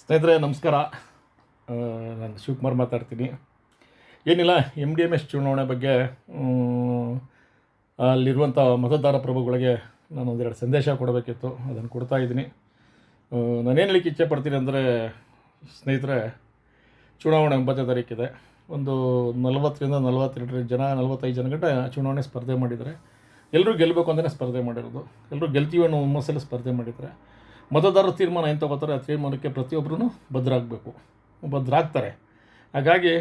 ಸ್ನೇಹಿತರೆ, ನಮಸ್ಕಾರ. ನಾನು ಶಿವಕುಮಾರ್ ಮಾತಾಡ್ತೀನಿ. ಏನಿಲ್ಲ ಎಂ ಡಿ ಎಂ ಎಸ್ ಚುನಾವಣೆ ಬಗ್ಗೆ ಅಲ್ಲಿರುವಂಥ ಮತದಾರ ಪ್ರಭುಗಳಿಗೆ ನಾನು ಒಂದೆರಡು ಸಂದೇಶ ಕೊಡಬೇಕಿತ್ತು. ಅದನ್ನು ಕೊಡ್ತಾ ಇದ್ದೀನಿ. ನಾನೇನು ಹೇಳಿಕ್ಕೆ ಇಚ್ಛೆ ಪಡ್ತೀನಿ ಅಂದರೆ, ಸ್ನೇಹಿತರೆ, ಚುನಾವಣೆ ಒಂಬತ್ತನೇ ತಾರೀಕಿದೆ ಒಂದು ನಲವತ್ತರಿಂದ ನಲವತ್ತೆರಡು ಜನ, ನಲವತ್ತೈದು ಜನ ಗಂಟೆ ಚುನಾವಣೆ ಸ್ಪರ್ಧೆ ಮಾಡಿದ್ದಾರೆ. ಎಲ್ಲರೂ ಗೆಲ್ಲಬೇಕು ಅಂತಲೇ ಸ್ಪರ್ಧೆ ಮಾಡಿರೋದು. ಎಲ್ಲರೂ ಗೆಲ್ತೀವಿ ಅನ್ನೋ ಹುಮ್ಮಸ್ಸಲ್ಲಿ ಸ್ಪರ್ಧೆ ಮಾಡಿದ್ದಾರೆ. ಮತದಾರರ ತೀರ್ಮಾನ ಏನು ತಗೋತಾರೆ, ಆ ತೀರ್ಮಾನಕ್ಕೆ ಪ್ರತಿಯೊಬ್ಬರೂ ಬದ್ಧರಾಗಬೇಕು ಬದ್ಧರಾಗ್ತಾರೆ ಹಾಗಾಗಿ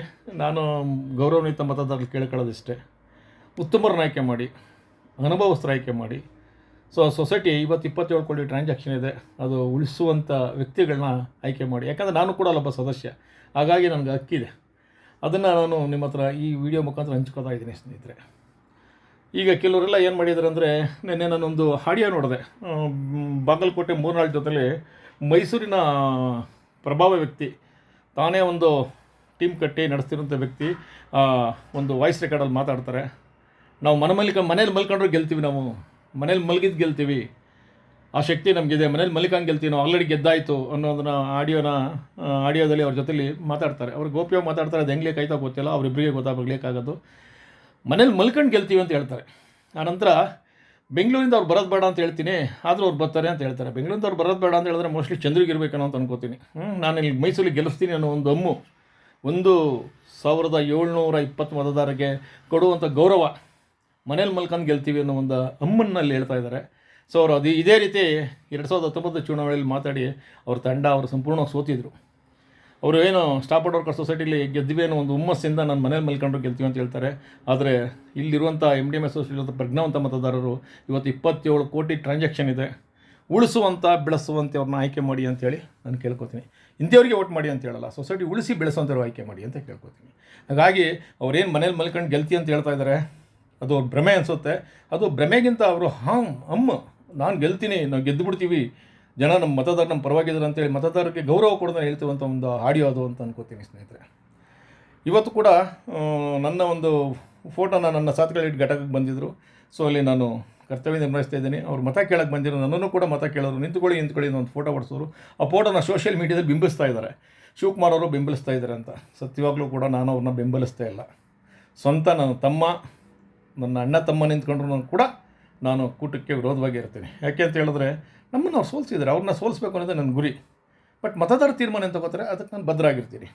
ನಾನು ಗೌರವಾನ್ವಿತ ಮತದಾರರು ಕೇಳ್ಕೊಳ್ಳೋದಿಷ್ಟೇ. ಉತ್ತಮರನ್ನ ಆಯ್ಕೆ ಮಾಡಿ, ಅನುಭವಸ್ಥರ ಆಯ್ಕೆ ಮಾಡಿ. ಸೊ ಸೊಸೈಟಿ ಇವತ್ತು ಇಪ್ಪತ್ತೇಳು ಕೋಟಿ ಟ್ರಾನ್ಸಾಕ್ಷನ್ ಇದೆ. ಅದು ಉಳಿಸುವಂಥ ವ್ಯಕ್ತಿಗಳನ್ನ ಆಯ್ಕೆ ಮಾಡಿ. ಯಾಕಂದರೆ ನಾನು ಕೂಡ ಅಲ್ಲೊಬ್ಬ ಸದಸ್ಯ. ಹಾಗಾಗಿ ನನಗೆ ಹಕ್ಕಿದೆ. ಅದನ್ನು ನಾನು ನಿಮ್ಮ ಹತ್ರ ಈ ವಿಡಿಯೋ ಮುಖಾಂತರ ಹಂಚ್ಕೋತಾ ಇದ್ದೀನಿ ಸ್ನೇಹಿತರೆ. ಈಗ ಕೆಲವರೆಲ್ಲ ಏನು ಮಾಡಿದ್ದಾರೆ ಅಂದರೆ, ನಿನ್ನೆ ನಾನೊಂದು ಆಡಿಯೋ ನೋಡಿದೆ. ಬಾಗಲಕೋಟೆ ಮೂರ್ನಾಳ್ ಜೊತೆಲಿ ಮೈಸೂರಿನ ಪ್ರಭಾವ ವ್ಯಕ್ತಿ, ತಾನೇ ಒಂದು ಟೀಮ್ ಕಟ್ಟಿ ನಡೆಸ್ತಿರೋಂಥ ವ್ಯಕ್ತಿ ಒಂದು ವಾಯ್ಸ್ ರೆಕಾರ್ಡಲ್ಲಿ ಮಾತಾಡ್ತಾರೆ. ನಾವು ಮನೆ ಮಲ್ಕ ಮನೇಲಿ ಮಲ್ಕೊಂಡ್ರೆ ಗೆಲ್ತೀವಿ ನಾವು. ಮನೇಲಿ ಮಲಗಿದ್ದು ಗೆಲ್ತೀವಿ. ಆ ಶಕ್ತಿ ನಮಗಿದೆ. ಮನೇಲಿ ಮಲ್ಕಂಗೆ ಗೆಲ್ತೀವಿ. ನಾವು ಆಲ್ರೆಡಿ ಗೆದ್ದಾಯಿತು ಅನ್ನೋದನ್ನ ಆಡಿಯೋನ ಆಡಿಯೋದಲ್ಲಿ ಅವ್ರ ಜೊತೆಲಿ ಮಾತಾಡ್ತಾರೆ. ಅವ್ರು ಗೋಪ್ಯವಾಗಿ ಮಾತಾಡ್ತಾರೆ. ಅದು ಹೆಂಗ್ಲೇ ಕಾಯ್ತಾ ಗೊತ್ತಿಲ್ಲ. ಅವರಿಬ್ಬರಿಗೆ ಗೊತ್ತಾಗಬೇಕಾಗೋದು ಮನೇಲಿ ಮಲ್ಕಂಡು ಗೆಲ್ತೀವಿ ಅಂತ ಹೇಳ್ತಾರೆ. ಆನಂತರ ಬೆಂಗಳೂರಿಂದ ಅವ್ರು ಬರೋದು ಬೇಡ ಅಂತ ಹೇಳ್ತೀನಿ, ಆದರೂ ಅವ್ರು ಬರ್ತಾರೆ ಅಂತ ಹೇಳ್ತಾರೆ. ಬೆಂಗಳೂರಿಂದ ಅವ್ರು ಬರೋದು ಬೇಡ ಅಂತ ಹೇಳಿದ್ರೆ ಮೋಸ್ಟ್ಲಿ ಚಂದ್ರಿಗೆ ಇರಬೇಕನ್ನೋ ಅಂತ ಅನ್ಕೋತೀನಿ. ನಾನು ಇಲ್ಲಿ ಮೈಸೂರಿಗೆ ಗೆಲ್ಲಿಸ್ತೀನಿ ಅನ್ನೋ ಒಂದು ಅಮ್ಮು, ಒಂದು ಸಾವಿರದ ಏಳ್ನೂರ ಇಪ್ಪತ್ತು ಮತದಾರರಿಗೆ ಕೊಡುವಂಥ ಗೌರವ ಮನೇಲಿ ಮಲ್ಕಂಡು ಗೆಲ್ತೀವಿ ಅನ್ನೋ ಒಂದು ಅಮ್ಮನಲ್ಲಿ ಹೇಳ್ತಾ ಇದ್ದಾರೆ ಸೊ ಅವರು ಅದು, ಇದೇ ರೀತಿ ಎರಡು ಸಾವಿರದ ಹತ್ತೊಂಬತ್ತು ಚುನಾವಣೆಯಲ್ಲಿ ಮಾತಾಡಿ ಅವ್ರ ತಂಡ ಅವರು ಸಂಪೂರ್ಣ ಸೋತಿದ್ರು. ಅವರು ಏನು ಸ್ಟಾಪ್ ವರ್ಕರ್ ಸೊಸೈಟಿಲಿ ಗೆದ್ದಿವೆ ಅನ್ನೋ ಒಂದು ಹುಮ್ಮಸ್ಸಿಂದ ನಾನು ಮನೇಲಿ ಮಲ್ಕೊಂಡು ಗೆಲ್ತೀವಿ ಅಂತ ಹೇಳ್ತಾರೆ. ಆದರೆ ಇಲ್ಲಿರುವಂಥ ಎಂ ಡಿ ಎಂ ಎಸ್ ಪ್ರಜ್ಞಾವಂತ ಮತದಾರರು ಇವತ್ತು ಇಪ್ಪತ್ತೇಳು ಕೋಟಿ ಟ್ರಾನ್ಸಾಕ್ಷನ್ ಇದೆ. ಉಳಿಸುವಂಥ ಬೆಳೆಸುವಂತೆ ಅವ್ರನ್ನ ಆಯ್ಕೆ ಮಾಡಿ ಅಂತೇಳಿ ನಾನು ಕೇಳ್ಕೊತೀನಿ. ಇಂಥವ್ರಿಗೆ ಓಟ್ ಮಾಡಿ ಅಂತ ಹೇಳಲ್ಲ. ಸೊಸೈಟಿ ಉಳಿಸಿ ಬೆಳೆಸುವಂಥವ್ರು ಆಯ್ಕೆ ಮಾಡಿ ಅಂತ ಕೇಳ್ಕೊತೀನಿ. ಹಾಗಾಗಿ ಅವ್ರೇನು ಮನೇಲಿ ಮಲ್ಕೊಂಡು ಗೆಲ್ತಿ ಅಂತ ಹೇಳ್ತಾ ಇದ್ದಾರೆ ಅದು ಅವ್ರ ಭ್ರಮೆ ಅನಿಸುತ್ತೆ. ಅದು ಭ್ರಮೆಗಿಂತ ಅವರು ಹಾಂ ಅಮ್ಮ ನಾನು ಗೆಲ್ತೀನಿ, ನಾವು ಗೆದ್ದು ಬಿಡ್ತೀವಿ ಜನ ನಮ್ಮ ಮತದಾರ ನಮ್ಮ ಪರವಾಗಿದ್ದಾರೆ ಅಂತೇಳಿ ಮತದಾರರಿಗೆ ಗೌರವ ಕೊಡೋದನ್ನ ಹೇಳ್ತಿರುವಂಥ ಒಂದು ಆಡಿಯೋ ಅದು ಅಂತ ಅನ್ಕೋತೀನಿ ಸ್ನೇಹಿತರೆ. ಇವತ್ತು ಕೂಡ ನನ್ನ ಒಂದು ಫೋಟೋನ ನನ್ನ ಸಾತ್ಗಳಿಟ್ಟು ಘಟಕಕ್ಕೆ ಬಂದಿದ್ದರು ಸೊ ಅಲ್ಲಿ ನಾನು ಕರ್ತವ್ಯ ನಿರ್ವಹಿಸ್ತಾ ಇದ್ದೀನಿ. ಅವ್ರು ಮತ ಕೇಳಕ್ಕೆ ಬಂದಿರೋ ನನ್ನನ್ನು ಕೂಡ ಮತ ಕೇಳೋರು, ನಿಂತ್ಕೊಳ್ಳಿ ನಿಂತ್ಕೊಳ್ಳಿ ಒಂದು ಫೋಟೋ ಹೊಡ್ಸೋರು. ಆ ಫೋಟೋನ ಸೋಷಿಯಲ್ ಮೀಡಿಯಾದಲ್ಲಿ ಬಿಂಬಿಸ್ತಾ ಇದ್ದಾರೆ. ಶಿವಕುಮಾರ್ ಅವರು ಬೆಂಬಲಿಸ್ತಾ ಇದ್ದಾರೆ ಅಂತ. ಸತ್ಯವಾಗಲೂ ಕೂಡ ನಾನು ಅವ್ರನ್ನ ಬೆಂಬಲಿಸ್ತಾ ಇಲ್ಲ. ಸ್ವಂತ ನನ್ನ ತಮ್ಮ, ನನ್ನ ಅಣ್ಣ ತಮ್ಮ ನಿಂತ್ಕೊಂಡ್ರು ಕೂಡ ನಾನು ಕೂಟಕ್ಕೆ ವಿರೋಧವಾಗಿ ಇರ್ತೀನಿ. ಯಾಕೆ ಅಂತ ಹೇಳಿದ್ರೆ, ನಮ್ಮನ್ನು ಅವ್ರು ಸೋಲಿಸಿದ್ದಾರೆ ಅವ್ರನ್ನ ಸೋಲಿಸ್ಬೇಕು ಅನ್ನೋದೇ ನನ್ನ ಗುರಿ. ಬಟ್ ಮತದಾರ ತೀರ್ಮಾನ ಅಂತ ತಗೋತಾರೆ? ಅದಕ್ಕೆ ನಾನು ಭದ್ರಾಗಿರ್ತೀನಿ.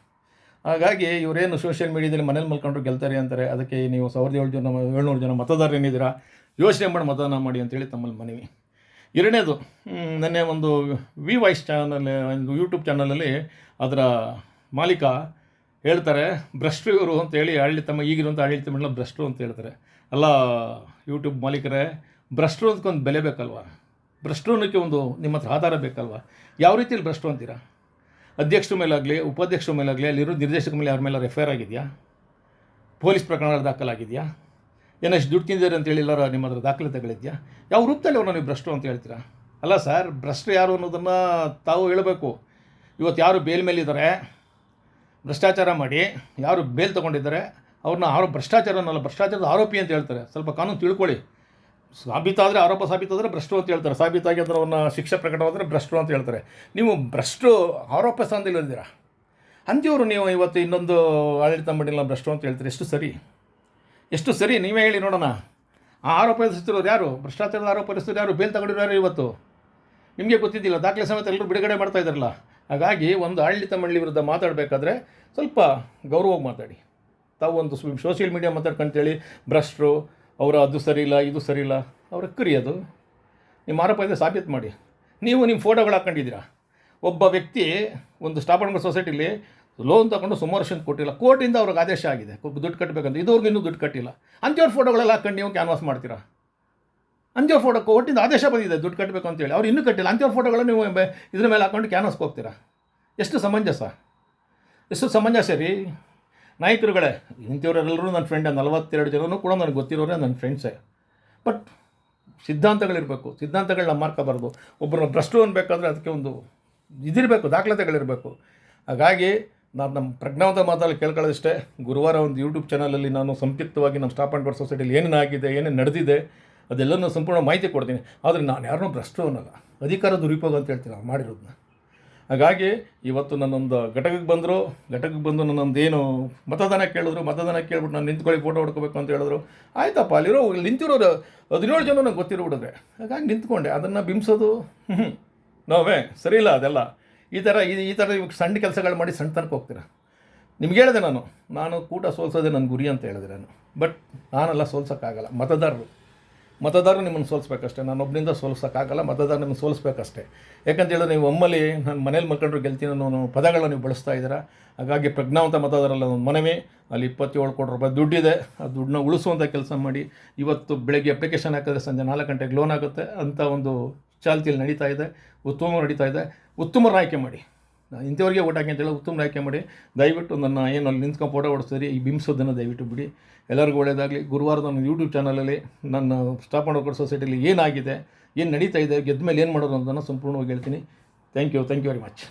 ಹಾಗಾಗಿ ಇವರೇನು ಸೋಷಿಯಲ್ ಮೀಡಿಯಾದಲ್ಲಿ ಮನೇಲಿ ಮಲ್ಕೊಂಡ್ರು ಗೆಲ್ತಾರೆ ಅಂತಾರೆ, ಅದಕ್ಕೆ ನೀವು ಸಾವಿರದ ಏಳು ಜನ, ಏಳ್ನೂರು ಜನ ಮತದಾರರು ಏನಿದ್ದೀರಾ, ಯೋಚನೆ ಮಾಡಿ ಮತದಾನ ಮಾಡಿ ಅಂತೇಳಿ ತಮ್ಮಲ್ಲಿ ಮನವಿ. ಎರಡನೇದು ನೆನ್ನೆ ಒಂದು ವಿ ವಾಯ್ಸ್ ಚಾನಲ್ ಒಂದು ಯೂಟ್ಯೂಬ್ ಚಾನಲಲ್ಲಿ ಅದರ ಮಾಲೀಕ ಹೇಳ್ತಾರೆ, ಭ್ರಷ್ಟರು ಇವರು ಅಂತೇಳಿ ಆಡಳಿತ ಈಗಿರುವಂಥ ಆಡಳಿತ ಮಂಡಲ ಭ್ರಷ್ಟರು ಅಂತ ಹೇಳ್ತಾರೆ. ಅಲ್ಲ ಯೂಟ್ಯೂಬ್ ಮಾಲೀಕರೇ ಭ್ರಷ್ಟರು ಅದಕ್ಕೊಂದು ಬೆಲೆ ಬೇಕಲ್ವಾ? ಭ್ರಷ್ಟರು ಅನ್ನೋಕ್ಕೆ ಒಂದು ನಿಮ್ಮ ಹತ್ರ ಆಧಾರ ಬೇಕಲ್ವಾ? ಯಾವ ರೀತಿಯಲ್ಲಿ ಭ್ರಷ್ಟರು ಅಂತೀರಾ? ಅಧ್ಯಕ್ಷರ ಮೇಲಾಗಲಿ, ಉಪಾಧ್ಯಕ್ಷರ ಮೇಲಾಗಲಿ, ಅಲ್ಲಿರೋ ನಿರ್ದೇಶಕರ ಮೇಲೆ ಅವ್ರ ಮೇಲೆ ಎಫ್ ಆಗಿದೆಯಾ? ಪೊಲೀಸ್ ಪ್ರಕರಣ ದಾಖಲಾಗಿದೆಯಾ? ಏನಷ್ಟು ದುಡ್ಡು ತಿಂದಿದ್ದಾರೆ ಅಂತ ಹೇಳಿಲ್ಲಾರ ನಿಮ್ಮ ಹತ್ರ ದಾಖಲಾತಿಗಳಿದೆಯಾ? ಯಾವ ರೂಪದಲ್ಲಿ ಅವ್ರನ್ನ ನೀವು ಭ್ರಷ್ಟರು ಅಂತ ಹೇಳ್ತೀರಾ? ಅಲ್ಲ ಸರ್ ಭ್ರಷ್ಟರು ಯಾರು ಅನ್ನೋದನ್ನು ತಾವು ಹೇಳಬೇಕು. ಇವತ್ತು ಯಾರು ಬೇಲ್ ಮೇಲಿದ್ದಾರೆ, ಭ್ರಷ್ಟಾಚಾರ ಮಾಡಿ, ಯಾರು ಬೇಲ್ ತೊಗೊಂಡಿದ್ದಾರೆ, ಅವ್ರನ್ನ ಆರೋ ಭ್ರಷ್ಟಾಚಾರನಲ್ಲ ಭ್ರಷ್ಟಾಚಾರದ ಆರೋಪಿ ಅಂತ ಹೇಳ್ತಾರೆ. ಸ್ವಲ್ಪ ಕಾನೂನು ತಿಳ್ಕೊಳ್ಳಿ. ಸಾಬೀತಾದರೆ ಆರೋಪ ಸಾಬೀತಾದರೆ ಭ್ರಷ್ಟು ಅಂತ ಹೇಳ್ತಾರೆ. ಸಾಬೀತಾಗಿ ಅದರ ಅವನ್ನ ಶಿಕ್ಷೆ ಪ್ರಕಟವಾದರೆ ಭ್ರಷ್ಟು ಅಂತ ಹೇಳ್ತಾರೆ. ನೀವು ಭ್ರಷ್ಟು ಆರೋಪ ಸ್ಥಾನದಲ್ಲಿದ್ದೀರಾ ಅಂತಿವರು ನೀವು ಇವತ್ತು ಇನ್ನೊಂದು ಆಡಳಿತ ಮಾಡಿಲ್ಲ ಭ್ರಷ್ಟು ಅಂತ ಹೇಳ್ತೀರಿ. ಎಷ್ಟು ಸರಿ? ಎಷ್ಟು ಸರಿ? ನೀವೇ ಹೇಳಿ ನೋಡೋಣ. ಆ ಆರೋಪ ಎದುರಿಸ್ತಿರೋರು ಯಾರು? ಭ್ರಷ್ಟಾಚಾರದ ಆರೋಪ ಎದುರಿಸ್ತಿರೋರು ಯಾರು? ಬೇಲ್ ತಗೊಂಡಿರೋ ಇವತ್ತು? ನಿಮಗೆ ಗೊತ್ತಿದ್ದಿಲ್ಲ. ದಾಖಲೆ ಸಮೇತ ಎಲ್ಲರೂ ಬಿಡುಗಡೆ ಮಾಡ್ತಾ ಇದ್ದಾರಲ್ಲ. ಹಾಗಾಗಿ ಒಂದು ಆಡಳಿತ ಮಂಡಳಿ ವಿರುದ್ಧ ಮಾತಾಡಬೇಕಾದ್ರೆ ಸ್ವಲ್ಪ ಗೌರವವಾಗಿ ಮಾತಾಡಿ. ತಾವು ಒಂದು ಸೋಷಿಯಲ್ ಮೀಡಿಯಾ ಮಾತಾಡ್ಕೊಂತೇಳಿ ಭ್ರಷ್ಟರು ಅವರ ಅದು ಸರಿ ಇಲ್ಲ, ಇದು ಸರಿ ಇಲ್ಲ. ಅವ್ರ ಕರಿ ಅದು. ನಿಮ್ಮ ಆರೋಪ ಇದೆ, ಸಾಬೀತು ಮಾಡಿ. ನೀವು ನಿಮ್ಮ ಫೋಟೋಗಳು ಹಾಕ್ಕೊಂಡಿದ್ದೀರಾ ಒಬ್ಬ ವ್ಯಕ್ತಿ ಒಂದು ಸ್ಟಾಪ್ ಅಂಡ್ ಸೊಸೈಟಿಲಿ ಲೋನ್ ತಗೊಂಡು ಸುಮಾರು ವರ್ಷ ಕೊಟ್ಟಿಲ್ಲ. ಕೋರ್ಟಿಂದ ಅವ್ರಿಗೆ ಆದೇಶ ಆಗಿದೆ. ದುಡ್ಡು ಕಟ್ಟಬೇಕಂತ ಇದುವರೆಗೂ ಇನ್ನೂ ದುಡ್ಡು ಕಟ್ಟಿಲ್ಲ. ಅಂಥವ್ರ ಫೋಟೋಗಳೆಲ್ಲ ಹಾಕೊಂಡು ನೀವು ಕ್ಯಾನ್ವಾಸ್ ಮಾಡ್ತೀರಾ? ಅಂಥವ್ರ ಫೋಟೋ ಕೋರ್ಟಿಂದ ಆದೇಶ ಬಂದಿದೆ, ದುಡ್ಡು ಕಟ್ಟಬೇಕು ಅಂತೇಳಿ ಅವ್ರು ಇನ್ನೂ ಕಟ್ಟಿಲ್ಲ. ಅಂಥವ್ರ ಫೋಟೋಗಳು ನೀವು ಇದ್ರ ಮೇಲೆ ಹಾಕೊಂಡು ಕ್ಯಾನ್ವಾಸ್ಗೆ ಹೋಗ್ತೀರಾ? ಎಷ್ಟು ಸಮಂಜಸ? ಎಷ್ಟು ಸಮಂಜಸ ರೀ? ನಾಯಕರುಗಳೇ ಇಂಥವ್ರೆಲ್ಲರೂ ನನ್ನ ಫ್ರೆಂಡ್ ನಲವತ್ತೆರಡು ಜನನೂ ಕೂಡ ನನಗೆ ಗೊತ್ತಿರೋರೇ ನನ್ನ ಫ್ರೆಂಡ್ಸೇ ಬಟ್ ಸಿದ್ಧಾಂತಗಳಿರಬೇಕು, ಸಿದ್ಧಾಂತಗಳನ್ನ ಮಾರ್ಕೋಬಾರ್ದು. ಒಬ್ಬರನ್ನ ಭ್ರಷ್ಟರು ಅನ್ಬೇಕಾದ್ರೆ ಅದಕ್ಕೆ ಒಂದು ಇದಿರಬೇಕು, ದಾಖಲಾತೆಗಳಿರಬೇಕು. ಹಾಗಾಗಿ ನಾನು ನಮ್ಮ ಪ್ರಜ್ಞಾವಂತ ಮಾತಲ್ಲಿ ಕೇಳ್ಕೊಳ್ಳೋದಿಷ್ಟೇ, ಗುರುವಾರ ಒಂದು ಯೂಟ್ಯೂಬ್ ಚಾನಲಲ್ಲಿ ನಾನು ಸಂಕ್ಷಿಪ್ತವಾಗಿ ನಮ್ಮ ಸ್ಟಾಪ್ ಆ್ಯಂಡ್ ವರ್ಡ್ ಸೊಸೈಟಿಯಲ್ಲಿ ಏನೇನು ಆಗಿದೆ, ಏನೇನು ನಡೆದಿದೆ, ಅದೆಲ್ಲನೂ ಸಂಪೂರ್ಣ ಮಾಹಿತಿ ಕೊಡ್ತೀನಿ. ಆದರೆ ನಾನು ಯಾರನ್ನೂ ಭ್ರಷ್ಟರು ಅನ್ನೋಲ್ಲ. ಅಧಿಕಾರ ದುರುಪಯೋಗ ಅಂತ ಹೇಳ್ತೀನಿ ನಾವು ಮಾಡಿರೋದನ್ನ ಹಾಗಾಗಿ ಇವತ್ತು ನನ್ನೊಂದು ಘಟಕಕ್ಕೆ ಬಂದರು, ಘಟಕಕ್ಕೆ ಬಂದು ನನ್ನೊಂದು ಏನು ಮತದಾನ ಕೇಳಿದ್ರು, ಮತದಾನ ಕೇಳ್ಬಿಟ್ಟು ನಾನು ನಿಂತ್ಕೊಳ್ಳಿ ಫೋಟೋ ಹೊಡ್ಕೋಬೇಕು ಅಂತ ಹೇಳಿದ್ರು. ಆಯ್ತಪ್ಪ, ಅಲ್ಲಿರೋ ನಿಂತಿರೋರು ಹದಿನೇಳು ಜನ ನಂಗೆ ಗೊತ್ತಿರ್ಬಿಡಿದ್ರೆ. ಹಾಗಾಗಿ ನಿಂತ್ಕೊಂಡೆ, ಅದನ್ನು ಬಿಂಬಿಸೋದು ನೋವೇ ಸರಿ ಇಲ್ಲ ಅದೆಲ್ಲ. ಈ ಥರ, ಈ ಈ ಥರ ಇವಾಗ ಸಣ್ಣ ಕೆಲಸಗಳು ಮಾಡಿ ಸಣ್ಣತನಕ್ಕೆ ಹೋಗ್ತೀರ? ನಿಮ್ಗೆ ಹೇಳಿದೆ ನಾನು ನಾನು ಕೂಟ ಸೋಲ್ಸೋದೇ ನನ್ನ ಗುರಿ ಅಂತ ಹೇಳಿದೆ ನಾನು. ಬಟ್ ನಾನೆಲ್ಲ ಸೋಲ್ಸೋಕ್ಕಾಗಲ್ಲ, ಮತದಾರರು. ಮತದಾರರು ನಿಮ್ಮನ್ನು ಸೋಲಿಸ್ಬೇಕಷ್ಟೇ. ನಾನು ಒಬ್ಬನಿಂದ ಸೋಲ್ಸೋಕ್ಕಾಗಲ್ಲ ಮತದಾರ ನಿಮ್ಮನ್ನು ಸೋಲಿಸ್ಬೇಕಷ್ಟೇ. ಯಾಕಂತ ಹೇಳಿದ್ರೆ ನೀವು ಒಮ್ಮಲ್ಲಿ ನಾನು ಮನೇಲಿ ಮಲ್ಕೊಂಡ್ರು ಗೆಲ್ತೀನಿ ಅನ್ನೋ ಪದಗಳನ್ನ ನೀವು ಬಳಸ್ತಾ ಇದ್ದೀರಾ? ಹಾಗಾಗಿ ಪ್ರಜ್ಞಾವಂತ ಮತದಾರರಲ್ಲ, ಒಂದು ಮನವಿ. ಅಲ್ಲಿ ಇಪ್ಪತ್ತೇಳು ಕೋಟಿ ರೂಪಾಯಿ ದುಡ್ಡಿದೆ. ಆ ದುಡ್ಡನ್ನ ಉಳಿಸುವಂಥ ಕೆಲಸ ಮಾಡಿ. ಇವತ್ತು ಬೆಳಗ್ಗೆ ಅಪ್ಲಿಕೇಶನ್ ಹಾಕಿದ್ರೆ ಸಂಜೆ ನಾಲ್ಕು ಗಂಟೆಗೆ ಲೋನ್ ಆಗುತ್ತೆ. ಅಂತ ಒಂದು ಚಾಲ್ತಿಯಲ್ಲಿ ನಡೀತಾ ಇದೆ. ಉತ್ತಮ ನಡೀತಾ ಇದೆ. ಉತ್ತಮರ ಆಯ್ಕೆ ಮಾಡಿ. ಇಂಥವ್ರಿಗೆ ಓಟ್ ಹಾಕಿ ಅಂತೇಳಿ ಉತ್ತಮ ಆಯ್ಕೆ ಮಾಡಿ, ದಯವಿಟ್ಟು ನನ್ನ ಏನು ಅಲ್ಲಿ ನಿಂತ್ಕೊಂಡು ಫೋಟೋ ಓಡಿಸ್ತೀರಿ ಈ ಬಿಂಬಿಸೋದನ್ನು ದಯವಿಟ್ಟು ಬಿಡಿ. ಎಲ್ಲರಿಗೂ ಒಳ್ಳೆಯದಾಗಲಿ ಗುರುವಾರ ನನ್ನ ಯೂಟ್ಯೂಬ್ ಚಾನಲಲ್ಲಿ ನನ್ನ ಸ್ಟಾಪ್ ಮಾಡೋಕೆ ಸೊಸೈಟಿಯಲ್ಲಿ ಏನಾಗಿದೆ, ಏನು ನಡೀತಾ ಇದೆ ಗೆದ್ದ ಮೇಲೆ ಏನು ಮಾಡೋದು ಅಂತ ಸಂಪೂರ್ಣವಾಗಿ ಹೇಳ್ತೀನಿ. Thank you thank you very much